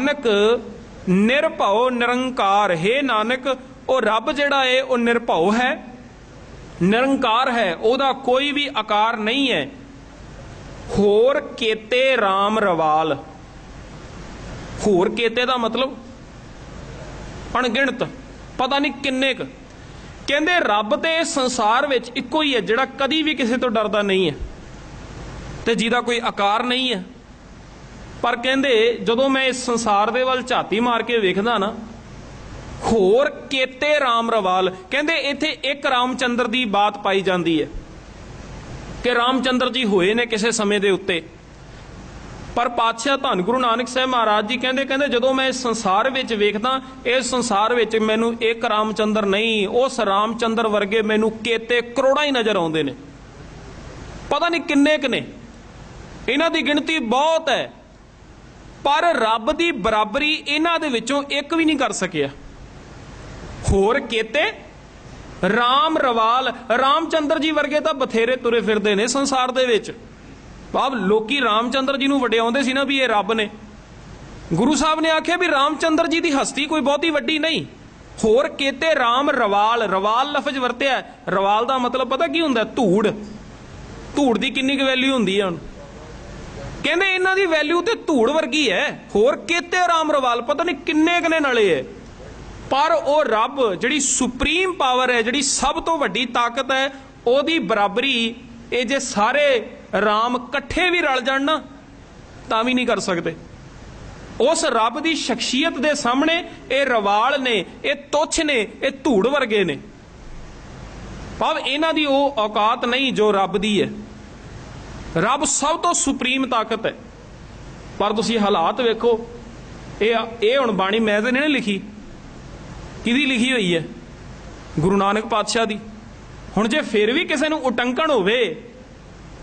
ਨਾਨਕ, ਨਿਰਭਉ ਨਿਰੰਕਾਰ। ਹੈ ਨਾਨਕ, ਉਹ ਰੱਬ ਜਿਹੜਾ ਹੈ ਉਹ ਨਿਰਭਉ ਹੈ। ਨਿਰੰਕਾਰ ਹੈ, ਉਹਦਾ ਕੋਈ ਵੀ ਆਕਾਰ ਨਹੀਂ ਹੈ। ਹੋਰ ਕੇਤੇ RAM ਰਵਾਲ। ਹੋਰ ਕੇਤੇ ਦਾ ਮਤਲਬ? ਅਣਗਿਣਤ, ਪਤਾ ਨਹੀਂ ਕਿੰਨੇ ਕ। ਕਹਿੰਦੇ ਰੱਬ ਤੇ ਸੰਸਾਰ ਵਿੱਚ ਇੱਕੋ ਹੀ ਹੈ, ਜਿਹੜਾ ਕਦੀ ਵੀ ਕਿਸੇ ਤੋਂ ਡਰਦਾ ਨਹੀਂ ਹੈ। ਤੇ ਜਿਹਦਾ ਕੋਈ ਆਕਾਰ ਨਹੀਂ ਹੈ। ਪਰ ਕਹਿੰਦੇ ਜਦੋਂ ਮੈਂ ਇਸ ਸੰਸਾਰ ਦੇ ਵੱਲ ਝਾਤੀ ਮਾਰ ਕੇ ਵੇਖਦਾ ਨਾ, ਹੋਰ ਕੇਤੇ ਰਾਮ ਰਵਾਲ, ਕਹਿੰਦੇ ਇੱਥੇ ਇੱਕ ਰਾਮਚੰਦਰ ਦੀ ਬਾਤ ਪਾਈ ਜਾਂਦੀ ਹੈ ਕਿ ਰਾਮਚੰਦਰ ਜੀ ਹੋਏ ਨੇ ਕਿਸੇ ਸਮੇਂ ਦੇ ਉੱਤੇ। ਪਰ ਪਾਤਸ਼ਾਹ ਧੰਨ ਗੁਰੂ ਨਾਨਕ ਸਾਹਿਬ ਮਹਾਰਾਜ ਜੀ ਕਹਿੰਦੇ ਕਹਿੰਦੇ ਜਦੋਂ ਮੈਂ ਇਸ ਸੰਸਾਰ ਵਿੱਚ ਵੇਖਦਾ, ਇਸ ਸੰਸਾਰ ਵਿੱਚ ਮੈਨੂੰ ਇੱਕ ਰਾਮਚੰਦਰ ਨਹੀਂ, ਉਸ ਰਾਮਚੰਦਰ ਵਰਗੇ ਮੈਨੂੰ ਕੇਤੇ ਕਰੋੜਾਂ ਹੀ ਨਜ਼ਰ ਆਉਂਦੇ ਨੇ। ਪਤਾ ਨਹੀਂ ਕਿੰਨੇ ਕ ਨੇ। ਇਹਨਾਂ ਦੀ ਗਿਣਤੀ ਬਹੁਤ ਹੈ। ਪਰ ਰੱਬ ਦੀ ਬਰਾਬਰੀ ਇਹਨਾਂ ਦੇ ਵਿੱਚੋਂ ਇੱਕ ਵੀ ਨਹੀਂ ਕਰ ਸਕਿਆ। ਹੋਰ ਕੇਤੇ? ਰਾਮ ਰਵਾਲ, ਰਾਮਚੰਦਰ ਜੀ ਵਰਗੇ ਤਾਂ ਬਥੇਰੇ ਤੁਰੇ ਫਿਰਦੇ ਨੇ ਸੰਸਾਰ ਦੇ ਵਿੱਚ। ਬਾਬ ਲੋਕੀ ਰਾਮਚੰਦਰ ਜੀ ਨੂੰ ਵਡਿਆਉਂਦੇ ਸੀ ਨਾ ਵੀ ਇਹ ਰੱਬ ਨੇ। ਗੁਰੂ ਸਾਹਿਬ ਨੇ ਆਖਿਆ ਵੀ ਰਾਮਚੰਦਰ ਜੀ ਦੀ ਹਸਤੀ ਕੋਈ ਬਹੁਤੀ ਵੱਡੀ ਨਹੀਂ। ਹੋਰ ਕੇਤੇ ਰਾਮ ਰਵਾਲ ਰਵਾਲ ਲਫ਼ਜ਼ ਵਰਤਿਆ। ਰਵਾਲ ਦਾ ਮਤਲਬ ਪਤਾ ਕੀ ਹੁੰਦਾ? ਧੂੜ। ਧੂੜ ਦੀ ਕਿੰਨੀ ਕੁ ਵੈਲਿਊ ਹੁੰਦੀ ਹੈ ਹੁਣ? ਕਹਿੰਦੇ ਇਹਨਾਂ ਦੀ ਵੈਲਿਊ ਤੇ ਧੂੜ ਵਰਗੀ ਹੈ। ਹੋਰ ਕਿਤੇ ਰਾਮ ਰਵਾਲ, ਪਤਾ ਨਹੀਂ ਕਿੰਨੇ ਕਨੇ ਨਾਲੇ ਹੈ ਪਰ ਉਹ ਰੱਬ ਜਿਹੜੀ ਸੁਪਰੀਮ ਪਾਵਰ ਹੈ, ਜਿਹੜੀ ਸਭ ਤੋਂ ਵੱਡੀ ਤਾਕਤ ਹੈ, ਉਹਦੀ ਬਰਾਬਰੀ ਇਹ ਜੇ ਸਾਰੇ ਰਾਮ ਇਕੱਠੇ ਵੀ ਰਲ ਜਾਣ ਨਾ, ਤਾਂ ਵੀ ਨਹੀਂ ਕਰ ਸਕਦੇ। ਉਸ ਰੱਬ ਦੀ ਸ਼ਖਸੀਅਤ ਦੇ ਸਾਹਮਣੇ ਇਹ ਰਵਾਲ ਨੇ, ਇਹ ਤੁੱਛ ਨੇ, ਇਹ ਧੂੜ ਵਰਗੇ ਨੇ। ਭਾਵ ਇਹਨਾਂ ਦੀ ਉਹ ਔਕਾਤ ਨਹੀਂ ਜੋ ਰੱਬ ਦੀ ਹੈ। ਰੱਬ ਸਭ ਤੋਂ ਸੁਪਰੀਮ ਤਾਕਤ ਹੈ। ਪਰ ਤੁਸੀਂ ਹਾਲਾਤ ਵੇਖੋ, ਇਹ ਇਹ ਹੁਣ ਬਾਣੀ ਮੈਂ ਤੇ ਨਹੀਂ ਲਿਖੀ। ਕਿਹਦੀ ਲਿਖੀ ਹੋਈ ਹੈ? ਗੁਰੂ ਨਾਨਕ ਪਾਤਸ਼ਾਹ ਦੀ। ਹੁਣ ਜੇ ਫਿਰ ਵੀ ਕਿਸੇ ਨੂੰ ਉਟੰਕਣ ਹੋਵੇ,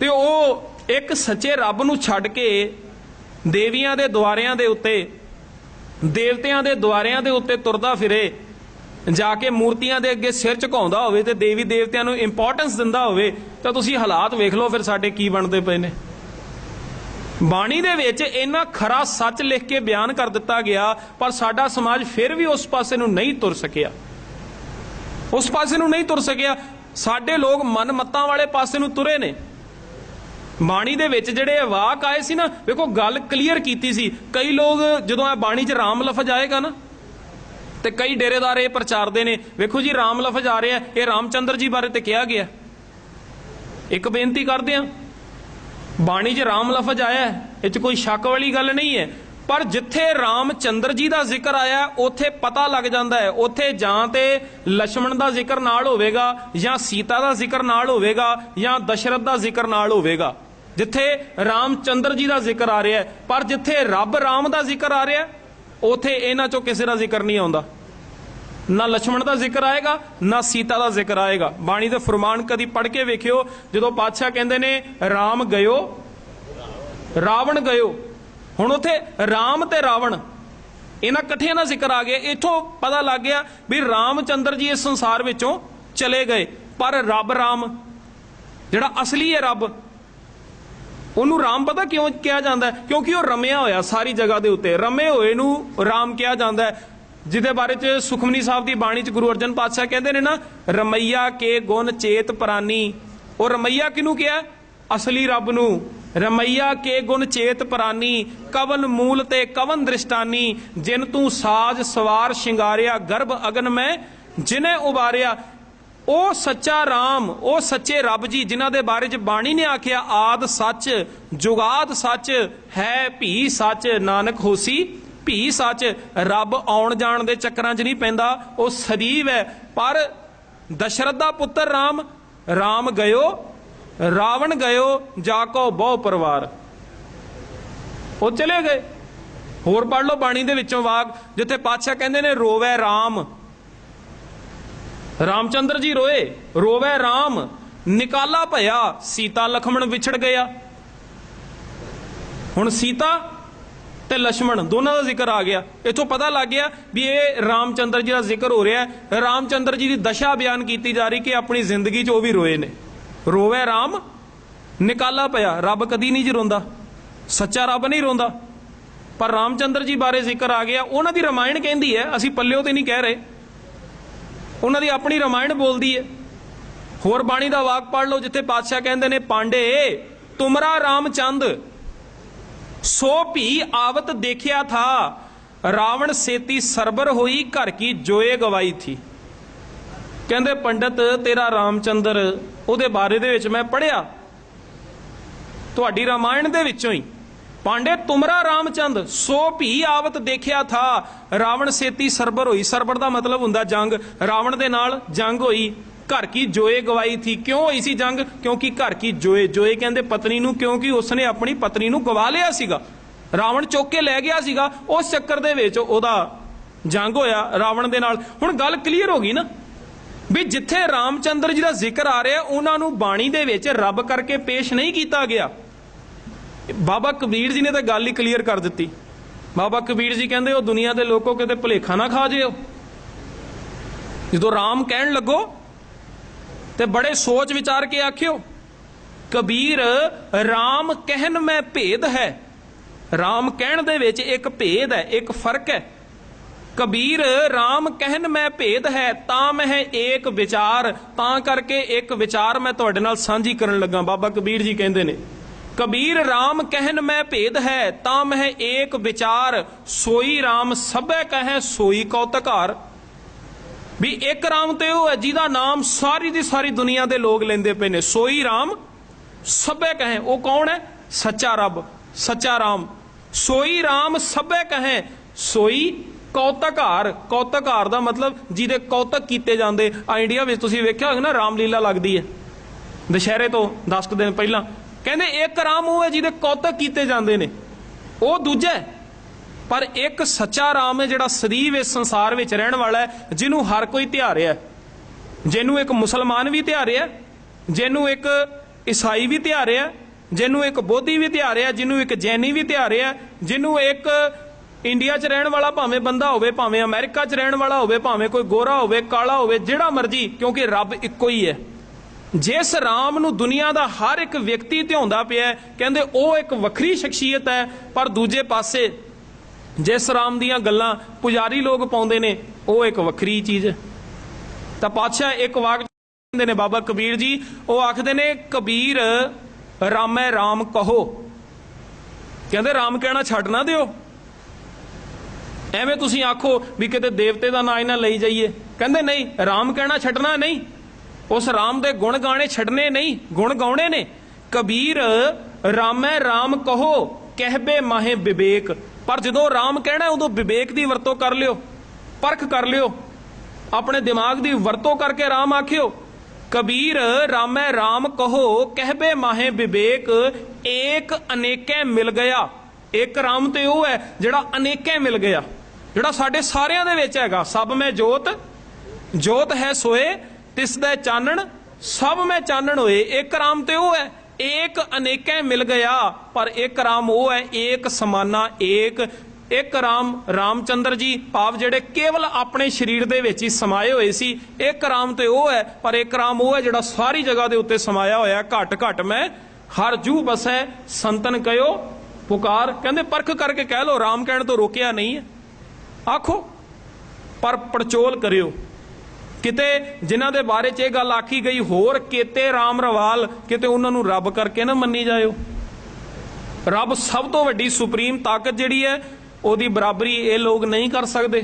ਤੇ ਉਹ ਇੱਕ ਸੱਚੇ ਰੱਬ ਨੂੰ ਛੱਡ ਕੇ ਦੇਵੀਆਂ ਦੇ ਦੁਆਰਿਆਂ ਦੇ ਉੱਤੇ, ਦੇਵਤਿਆਂ ਦੇ ਦੁਆਰਿਆਂ ਦੇ ਉੱਤੇ ਤੁਰਦਾ ਫਿਰੇ। ਜਾ ਕੇ ਮੂਰਤੀਆਂ ਦੇ ਅੱਗੇ ਸਿਰ ਝੁਕਾਉਂਦਾ ਹੋਵੇ ਤੇ ਦੇਵੀ ਦੇਵਤਿਆਂ ਨੂੰ ਇੰਪੋਰਟੈਂਸ ਦਿੰਦਾ ਹੋਵੇ, ਤਾਂ ਤੁਸੀਂ ਹਾਲਾਤ ਵੇਖ ਲਓ ਫਿਰ ਸਾਡੇ ਕੀ ਬਣਦੇ ਪਏ ਨੇ। ਬਾਣੀ ਦੇ ਵਿੱਚ ਇੰਨਾ ਖਰਾ ਸੱਚ ਲਿਖ ਕੇ ਬਿਆਨ ਕਰ ਦਿੱਤਾ ਗਿਆ, ਪਰ ਸਾਡਾ ਸਮਾਜ ਫਿਰ ਵੀ ਉਸ ਪਾਸੇ ਨੂੰ ਨਹੀਂ ਤੁਰ ਸਕਿਆ। ਉਸ ਪਾਸੇ ਨੂੰ ਨਹੀਂ ਤੁਰ ਸਕਿਆ। ਸਾਡੇ ਲੋਕ ਮਨਮੱਤਾਂ ਵਾਲੇ ਪਾਸੇ ਨੂੰ ਤੁਰੇ ਨੇ। ਬਾਣੀ ਦੇ ਵਿੱਚ ਜਿਹੜੇ ਵਾਕ ਆਏ ਸੀ ਨਾ, ਵੇਖੋ ਗੱਲ ਕਲੀਅਰ ਕੀਤੀ ਸੀ। ਕਈ ਲੋਕ ਜਦੋਂ ਇਹ ਬਾਣੀ 'ਚ ਰਾਮ ਲਫ਼ਜ਼ ਆਏਗਾ ਨਾ ਤੇ ਕਈ ਡੇਰੇਦਾਰ ਇਹ ਪ੍ਰਚਾਰਦੇ ਨੇ। ਵੇਖੋ ਜੀ ਰਾਮ ਲਫ਼ਜ਼ ਆ। ਰਿਹਾ ਇਹ ਰਾਮਚੰਦਰ ਜੀ ਬਾਰੇ ਤੇ ਕਿਹਾ ਗਿਆ। ਇੱਕ ਬੇਨਤੀ ਕਰਦੇ ਆ, ਬਾਣੀ 'ਚ ਰਾਮ ਲਫ਼ਜ਼ ਆਇਆ ਇਹ 'ਚ ਕੋਈ ਸ਼ੱਕ ਵਾਲੀ ਗੱਲ ਨਹੀਂ ਹੈ। ਪਰ ਜਿੱਥੇ ਰਾਮਚੰਦਰ ਜੀ ਦਾ ਜ਼ਿਕਰ ਆਇਆ, ਉੱਥੇ ਪਤਾ ਲੱਗ ਜਾਂਦਾ ਹੈ। ਉੱਥੇ ਜਾਂ ਤੇ ਲక్ష్మణ ਦਾ ਜ਼ਿਕਰ ਨਾਲ ਹੋਵੇਗਾ, ਜਾਂ ਸੀਤਾ ਦਾ ਜ਼ਿਕਰ ਨਾਲ ਹੋਵੇਗਾ, ਜਾਂ ਦਸ਼ਰਥ ਦਾ ਜ਼ਿਕਰ ਨਾਲ ਹੋਵੇਗਾ। ਜਿੱਥੇ ਰਾਮਚੰਦਰ ਜੀ ਦਾ ਜ਼ਿਕਰ ਆ ਰਿਹਾ ਪਰ ਜਿੱਥੇ ਰੱਬ ਰਾਮ ਦਾ ਜ਼ਿਕਰ ਆ ਰਿਹਾ ਉਥੇ ਇਹਨਾਂ ਚੋਂ ਕਿਸੇ ਦਾ ਜ਼ਿਕਰ ਨਹੀਂ ਆਉਂਦਾ। ਨਾ ਲక్ష్మణ ਦਾ ਜ਼ਿਕਰ ਆਏਗਾ, ਨਾ ਸੀਤਾ ਦਾ ਜ਼ਿਕਰ ਆਏਗਾ। ਬਾਣੀ ਦੇ ਫਰਮਾਨ ਕਦੀ ਪੜ ਕੇ ਵੇਖਿਓ, ਜਦੋਂ ਪਾਤਸ਼ਾਹ ਕਹਿੰਦੇ ਨੇ, ਰਾਮ ਗਇਓ, ਰਾਵਣ ਗਇਓ। ਹੁਣ ਉਥੇ ਰਾਮ ਤੇ ਰਾਵਣ, ਇਹਨਾਂ ਇਕੱਠਿਆਂ ਦਾ ਜ਼ਿਕਰ ਆ ਗਿਆ। ਇੱਥੋਂ ਪਤਾ ਲੱਗ ਗਿਆ ਵੀ ਰਾਮਚੰਦਰ ਜੀ ਇਸ ਸੰਸਾਰ ਵਿੱਚੋਂ ਚਲੇ ਗਏ, ਪਰ ਰੱਬ ਰਾਮ, ਜਿਹੜਾ ਅਸਲੀ ਹੈ ਰੱਬ ਉਹਨੂੰ ਰਾਮ ਪਤਾ ਕਿਉਂ ਕਿਹਾ ਜਾਂਦਾ ਕਿਉਂਕਿ ਉਹ ਰਮਿਆ ਹੋਇਆ ਸਾਰੀ ਜਗ੍ਹਾ ਦੇ ਉੱਤੇ। ਰਮੇ ਹੋਏ ਨੂੰ ਰਾਮ ਕਿਹਾ ਜਾਂਦਾ ਜਿਹਦੇ ਬਾਰੇ ਚ ਸੁਖਮਨੀ ਸਾਹਿਬ ਦੀ ਬਾਣੀ ਚ ਗੁਰੂ ਅਰਜਨ ਪਾਤਸ਼ਾਹ ਕਹਿੰਦੇ ਨੇ ਨਾ, ਰਮਈਆ ਕੇ ਗੁਣ ਚੇਤ ਪ੍ਰਾਨੀ। ਉਹ ਰਮਈਆ ਕਿਹਨੂੰ ਕਿਹਾ? ਅਸਲੀ ਰੱਬ ਨੂੰ। ਰਮਈਆ ਕੇ ਗੁਣ ਚੇਤ ਪ੍ਰਾਨੀ ਕਵਨ ਮੂਲ ਤੇ ਕਵਨ ਦ੍ਰਿਸ਼ਟਾਨੀ। ਜਿਨ ਤੂੰ ਸਾਜ ਸਵਾਰ ਸ਼ਿੰਗਾਰਿਆ, ਗਰਭ ਅਗਨ ਮੈਂ, ਜਿਨੇ ਉਬਾਰਿਆ। ਉਹ ਸੱਚਾ ਰਾਮ, ਉਹ ਸੱਚੇ ਰੱਬ ਜੀ, ਜਿਨ੍ਹਾਂ ਦੇ ਬਾਰੇ ਚ ਬਾਣੀ ਨੇ ਆਖਿਆ, ਆਦ ਸੱਚ, ਜੁਗਾਦ ਸੱਚ, ਹੈ ਭੀ ਸੱਚ, ਨਾਨਕ ਹੋਸੀ, ਭੀ ਸੱਚ, ਰੱਬ ਆਉਣ ਜਾਣ ਦੇ ਚੱਕਰਾਂ 'ਚ ਨਹੀਂ ਪੈਂਦਾ, ਉਹ ਸਦੀਵ ਹੈ। ਪਰ ਦਸ਼ਰਥ ਦਾ ਪੁੱਤਰ ਰਾਮ ਰਾਮ ਗਇਓ, ਰਾਵਣ ਗਇਓ, ਜਾ ਕੋ ਬਹੁ ਪਰਿਵਾਰ। ਉਹ ਚਲੇ ਗਏ। ਹੋਰ ਪੜ ਲਓ ਬਾਣੀ ਦੇ ਵਿੱਚੋਂ ਵਾਕ, ਜਿੱਥੇ ਪਾਤਸ਼ਾਹ ਕਹਿੰਦੇ ਨੇ, ਰੋਵੇ ਰਾਮ। ਰਾਮਚੰਦਰ ਜੀ ਰੋਏ, ਰੋਵੇ ਰਾਮ, ਨਿਕਾਲਾ ਭਇਆ, ਸੀਤਾ ਲਖਮਣ ਵਿਛੜ ਗਿਆ। ਹੁਣ ਸੀਤਾ ਤੇ ਲక్ష్మణ ਦੋਨਾਂ ਦਾ ਜ਼ਿਕਰ ਆ ਗਿਆ। ਇਥੋਂ ਪਤਾ ਲੱਗ ਗਿਆ ਵੀ ਇਹ ਰਾਮਚੰਦਰ ਜੀ ਦਾ ਜ਼ਿਕਰ ਹੋ ਰਿਹਾ ਹੈ। ਰਾਮਚੰਦਰ ਜੀ ਦੀ ਦਸ਼ਾ ਬਿਆਨ ਕੀਤੀ ਜਾ ਰਹੀ ਕਿ ਆਪਣੀ ਜ਼ਿੰਦਗੀ 'ਚ ਉਹ ਵੀ ਰੋਏ ਨੇ। ਰੋਵੇ ਰਾਮ, ਨਿਕਾਲਾ ਪਿਆ ਰੱਬ ਕਦੀ ਨਹੀਂ ਜੀ ਰੋਂਦਾ। ਸੱਚਾ ਰੱਬ ਨਹੀਂ ਰੋਂਦਾ। ਪਰ ਰਾਮਚੰਦਰ ਜੀ ਬਾਰੇ ਜ਼ਿਕਰ ਆ ਗਿਆ। ਉਹਨਾਂ ਦੀ ਰਮਾਇਣ ਕਹਿੰਦੀ ਹੈ, ਅਸੀਂ ਪੱਲਿਓ ਤੇ ਨਹੀਂ ਕਹਿ ਰਹੇ। ਉਹਨਾਂ ਦੀ ਆਪਣੀ ਰਾਮਾਇਣ ਬੋਲਦੀ ਹੈ। ਹੋਰ ਬਾਣੀ ਦਾ ਵਾਕ ਪੜ ਲਓ, ਜਿੱਥੇ ਪਾਤਸ਼ਾਹ ਕਹਿੰਦੇ ਨੇ, ਪਾਂਡੇ, ਤੁਮਰਾ ਰਾਮਚੰਦ, ਸੋ ਭੀ ਆਵਤ ਦੇਖਿਆ ਥਾ, ਰਾਵਣ ਸੇਤੀ ਸਰਬਰ ਹੋਈ, ਘਰ ਕੀ ਜੋਏ ਗਵਾਈ ਥੀ। ਕਹਿੰਦੇ, ਪੰਡਤ, ਤੇਰਾ ਰਾਮਚੰਦਰ, ਉਹਦੇ ਬਾਰੇ ਦੇ ਵਿੱਚ ਮੈਂ ਪੜਿਆ ਤੁਹਾਡੀ ਰਾਮਾਇਣ ਦੇ ਵਿੱਚੋਂ ਹੀ ਪਾਂਡੇ, ਤੁਮਰਾ ਰਾਮਚੰਦ, ਸੋ ਭੀ ਆਵਤ ਦੇਖਿਆ ਥਾ। ਰਾਵਣ ਸੇਤੀ ਸਰਬਰ ਹੋਈ। ਸਰਬਰ ਦਾ ਮਤਲਬ ਹੁੰਦਾ ਜੰਗ। ਰਾਵਣ ਦੇ ਨਾਲ ਜੰਗ ਹੋਈ। ਘਰ ਕੀ ਜੋਏ ਗਵਾਈ ਥੀ। ਕਿਉਂ ਹੋਈ ਸੀ ਜੰਗ? ਕਿਉਂਕਿ ਘਰ ਕੀ ਜੋਏ। ਜੋਏ ਕਹਿੰਦੇ ਪਤਨੀ ਨੂੰ, ਕਿਉਂਕਿ ਉਸਨੇ ਆਪਣੀ ਪਤਨੀ ਨੂੰ ਗਵਾ ਲਿਆ ਸੀਗਾ। ਰਾਵਣ ਚੁੱਕ ਕੇ ਲੈ ਗਿਆ ਸੀਗਾ। ਉਸ ਚੱਕਰ ਦੇ ਵਿੱਚ ਉਹਦਾ ਜੰਗ ਹੋਇਆ ਰਾਵਣ ਦੇ ਨਾਲ। ਹੁਣ ਗੱਲ ਕਲੀਅਰ ਹੋ ਗਈ ਨਾ? ਵੀ ਜਿੱਥੇ ਰਾਮਚੰਦਰ ਜੀ ਦਾ ਜ਼ਿਕਰ ਆ ਰਿਹਾ, ਉਹਨਾਂ ਨੂੰ ਬਾਣੀ ਦੇ ਵਿੱਚ ਰੱਬ ਕਰਕੇ ਪੇਸ਼ ਨਹੀਂ ਕੀਤਾ ਗਿਆ। ਬਾਬਾ ਕਬੀਰ ਜੀ ਨੇ ਤਾਂ ਗੱਲ ਹੀ ਕਲੀਅਰ ਕਰ ਦਿੱਤੀ। ਬਾਬਾ ਕਬੀਰ ਜੀ ਕਹਿੰਦੇ, ਉਹ ਦੁਨੀਆ ਦੇ ਲੋਕੋ ਕਿਤੇ ਭੁਲੇਖਾ ਨਾ ਖਾ ਜਿਓ। ਜਦੋਂ ਰਾਮ ਕਹਿਣ ਲੱਗੋ ਤੇ ਬੜੇ ਸੋਚ ਵਿਚਾਰ ਕੇ ਆਖਿਓ, ਕਬੀਰ, ਰਾਮ ਕਹਿਣ ਮੈਂ ਭੇਦ ਹੈ। ਰਾਮ ਕਹਿਣ ਦੇ ਵਿੱਚ ਇੱਕ ਭੇਦ ਹੈ, ਇੱਕ ਫ਼ਰਕ ਹੈ। ਕਬੀਰ RAM ਕਹਿਣ ਮੈਂ ਭੇਦ ਹੈ, ਤਾਂ ਮੈਂ ਏਕ ਵਿਚਾਰ, ਤਾਂ ਕਰਕੇ ਇੱਕ ਵਿਚਾਰ ਮੈਂ ਤੁਹਾਡੇ ਨਾਲ ਸਾਂਝੀ ਕਰਨ ਲੱਗਾ। ਬਾਬਾ ਕਬੀਰ ਜੀ ਕਹਿੰਦੇ ਨੇ। ਕਬੀਰ RAM ਕਹਿਨ ਮੈਂ ਭੇਦ ਹੈ, ਤਾਂ ਮੈਂ ਏਕ ਵਿਚਾਰ, ਸੋਈ RAM ਸਭੈ ਕਹੈ ਸੋਈ ਕੌਤਕਾਰ ਵੀ ਇੱਕ RAM ਤੇ ਉਹ ਹੈ, ਜਿਹਦਾ ਨਾਮ ਸਾਰੀ ਦੀ ਸਾਰੀ ਦੁਨੀਆ ਦੇ ਲੋਕ ਲੈਂਦੇ ਪਏ ਨੇ। ਸੋਈ RAM ਸਭੈ ਕਹੈ, ਉਹ ਕੌਣ ਹੈ? ਸੱਚਾ ਰੱਬ, ਸੱਚਾ RAM ਸੋਈ RAM ਸਭੈ ਕਹੈ, ਸੋਈ ਕੌਤਕਾਰ ਕੌਤਕਾਰ ਦਾ ਮਤਲਬ ਜਿਹਦੇ ਕੌਤਕ ਕੀਤੇ ਜਾਂਦੇ। ਆ ਇੰਡੀਆ ਵਿੱਚ ਤੁਸੀਂ ਵੇਖਿਆ ਹੋਵੇਗਾ ਨਾ, ਰਾਮਲੀਲਾ ਲੱਗਦੀ ਹੈ। ਦੁਸ਼ਹਿਰੇ ਤੋਂ 10 ਕੁ ਦਿਨ ਪਹਿਲਾਂ ਕਹਿੰਦੇ ਇੱਕ ਰਾਮ ਉਹ ਹੈ ਜਿਹਦੇ ਕੌਤਕ ਕੀਤੇ ਜਾਂਦੇ ਨੇ। ਉਹ ਦੂਜਾ ਪਰ ਇੱਕ ਸੱਚਾ ਰਾਮ ਹੈ ਜਿਹੜਾ ਸਦੀਵ ਇਸ ਸੰਸਾਰ ਵਿੱਚ ਰਹਿਣ ਵਾਲਾ ਹੈ, ਜਿਹਨੂੰ ਹਰ ਕੋਈ ਧਿਆਰਿਆ ਹੈ। ਜਿਹਨੂੰ ਇੱਕ ਮੁਸਲਮਾਨ ਵੀ ਧਿਆਰਿਆ ਜਿਹਨੂੰ ਇੱਕ ਈਸਾਈ ਵੀ ਧਿਆਰਿਆ ਜਿਹਨੂੰ ਇੱਕ ਬੋਧੀ ਵੀ ਧਿਆਰਿਆ ਜਿਹਨੂੰ ਇੱਕ ਜੈਨੀ ਵੀ ਧਿਆਰਿਆ ਜਿਹਨੂੰ ਇੱਕ ਇੰਡੀਆ 'ਚ ਰਹਿਣ ਵਾਲਾ ਭਾਵੇਂ ਬੰਦਾ ਹੋਵੇ, ਭਾਵੇਂ ਅਮਰੀਕਾ 'ਚ ਰਹਿਣ ਵਾਲਾ ਹੋਵੇ, ਭਾਵੇਂ ਕੋਈ ਗੋਰਾ ਹੋਵੇ, ਕਾਲਾ ਹੋਵੇ, ਜਿਹੜਾ ਮਰਜ਼ੀ, ਕਿਉਂਕਿ ਰੱਬ ਇੱਕੋ ਹੀ ਹੈ। ਜਿਸ ਰਾਮ ਨੂੰ ਦੁਨੀਆ ਦਾ ਹਰ ਇੱਕ ਵਿਅਕਤੀ ਧਿਆਉਂਦਾ ਪਿਆ ਕਹਿੰਦੇ ਉਹ ਇੱਕ ਵੱਖਰੀ ਸ਼ਖਸੀਅਤ ਹੈ, ਪਰ ਦੂਜੇ ਪਾਸੇ ਜਿਸ ਰਾਮ ਦੀਆਂ ਗੱਲਾਂ ਪੁਜਾਰੀ ਲੋਕ ਪਾਉਂਦੇ ਨੇ, ਉਹ ਇੱਕ ਵੱਖਰੀ ਚੀਜ਼ ਹੈ। ਤਾਂ ਪਾਤਸ਼ਾਹ ਇੱਕ ਵਾਕ ਕਹਿੰਦੇ ਨੇ, ਬਾਬਾ ਕਬੀਰ ਜੀ, ਉਹ ਆਖਦੇ ਨੇ, ਕਬੀਰ, ਰਾਮੈ ਰਾਮ ਕਹੋ। ਕਹਿੰਦੇ, ਰਾਮ ਕਹਿਣਾ ਛੱਡ ਨਾ ਦਿਓ। ਐਵੇਂ ਤੁਸੀਂ ਆਖੋ ਵੀ ਕਿਤੇ ਦੇਵਤੇ ਦਾ ਨਾਂ ਇਹਨਾਂ ਲਈ ਜਾਈਏ। ਕਹਿੰਦੇ, ਨਹੀਂ, ਰਾਮ ਕਹਿਣਾ ਛੱਡਣਾ ਨਹੀਂ। ਉਸ ਰਾਮ ਦੇ ਗੁਣ ਗਾਣੇ ਛੱਡਨੇ ਨਹੀਂ, ਗੁਣ ਗਾਉਣੇ ਨੇ। ਕਬੀਰ, ਰਾਮੈ ਰਾਮ ਕਹੋ, ਕਹਿਬੇ ਮਾਹੇ ਵਿਵੇਕ। ਪਰ ਜਦੋਂ ਰਾਮ ਕਹਿਣਾ ਉਦੋਂ ਵਿਵੇਕ ਦੀ ਵਰਤੋਂ ਕਰ ਲਿਓ, ਪਰਖ ਕਰ ਲਿਓ। ਆਪਣੇ ਦਿਮਾਗ ਦੀ ਵਰਤੋਂ ਕਰਕੇ ਰਾਮ ਆਖਿਓ, ਕਬੀਰ, ਰਾਮੈ ਰਾਮ ਕਹੋ, ਕਹਿਬੇ ਮਾਹੇ ਵਿਵੇਕ, ਏਕ ਅਨੇਕੇ ਮਿਲ ਗਿਆ। ਇੱਕ ਰਾਮ ਤੇ ਉਹ ਹੈ ਜਿਹੜਾ ਅਨੇਕੇ ਮਿਲ ਗਿਆ। ਜਿਹੜਾ ਸਾਡੇ ਸਾਰਿਆਂ ਦੇ ਵਿੱਚ ਹੈਗਾ। ਸਭ ਮੈਂ ਜੋਤ ਜੋਤ ਹੈ ਸੋਏ ਤਿਸ ਦਾ ਚਾਨਣ, ਸਭ ਮੈਂ ਚਾਨਣ ਹੋਏ ਇੱਕ ਰਾਮ ਤੇ ਉਹ ਹੈ। ਏਕ ਅਨੇਕੇ ਮਿਲ ਗਿਆ, ਪਰ ਇੱਕ ਰਾਮ ਉਹ ਹੈ, ਏਕ ਸਮਾਨਾ ਏਕ। ਇੱਕ ਰਾਮ, ਰਾਮਚੰਦਰ ਜੀ, ਭਾਵ ਜਿਹੜੇ ਕੇਵਲ ਆਪਣੇ ਸਰੀਰ ਦੇ ਵਿੱਚ ਹੀ ਸਮਾਏ ਹੋਏ ਸੀ ਇੱਕ ਰਾਮ ਤੇ ਉਹ ਹੈ, ਪਰ ਇੱਕ ਰਾਮ ਉਹ ਹੈ ਜਿਹੜਾ ਸਾਰੀ ਜਗ੍ਹਾ ਦੇ ਉੱਤੇ ਸਮਾਇਆ ਹੋਇਆ ਘਟ ਘਟ ਮੈਂ। ਹਰ ਜੂ ਬਸੈ ਸੰਤਨ ਕਯੋ ਪੁਕਾਰ। ਕਹਿੰਦੇ ਪਰਖ ਕਰਕੇ ਕਹਿ ਲੋ ਰਾਮ ਕਹਿਣ ਤੋਂ ਰੋਕਿਆ ਨਹੀਂ ਹੈ। ਆਖੋ, ਪਰ ਪੜਚੋਲ ਕਰਿਓ। ਕਿਤੇ ਜਿਨ੍ਹਾਂ ਦੇ ਬਾਰੇ 'ਚ ਇਹ ਗੱਲ ਆਖੀ ਗਈ, ਹੋਰ ਕੇਤੇ ਰਾਮ ਰਵਾਲ ਕਿਤੇ ਉਹਨਾਂ ਨੂੰ ਰੱਬ ਕਰਕੇ ਨਾ ਮੰਨੀ ਜਾਇਓ। ਰੱਬ ਸਭ ਤੋਂ ਵੱਡੀ ਸੁਪਰੀਮ ਤਾਕਤ ਜਿਹੜੀ ਹੈ, ਉਹਦੀ ਬਰਾਬਰੀ ਇਹ ਲੋਕ ਨਹੀਂ ਕਰ ਸਕਦੇ।